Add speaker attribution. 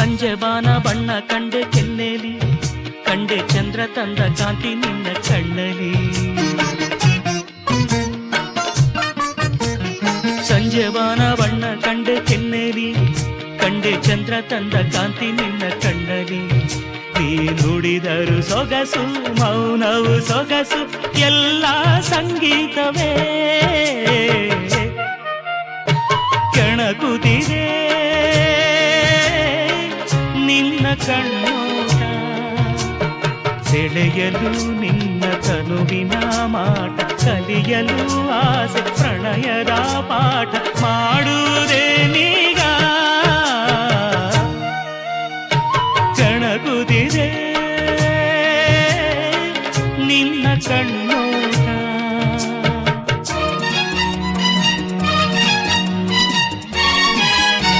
Speaker 1: ಸಂಜೆ ಬಾನ ಬಣ್ಣ ಕಂಡೆ ಕೆನ್ನೆಲಿ ಕಂಡೆ ಚಂದ್ರ ತಂದ ಕಾಂತಿ ನಿನ್ನ ಕಣ್ಣಲಿ ಸಂಜೆ ಬಾನ ಬಣ್ಣ ಕಂಡೆ ಕೆನ್ನೆಲಿ ಕಂಡೆ ಚಂದ್ರ ತಂದ ಕಾಂತಿ ನಿನ್ನ ಕಣ್ಣಲಿ ನೀ ನುಡಿದರು ಸೊಗಸು, ಮೌನವು ಸೊಗಸು, ಎಲ್ಲ ಸಂಗೀತವೇ. ಕೆಣಕುತ್ತಿದೆ ಕಣ್ಣೋಟ. ಸೆಳೆಯಲು ನಿನ್ನ ತನುವಿನ ಮಾಟ ಕಲಿಯಲು ಆಸೆ ಪ್ರಣಯದ ಪಾಠ. ಮಾಡುವುದೇ ನೀಗ. ಕಣಗುದಿದೆ ನಿನ್ನ ಕಣ್ಣೋಟ.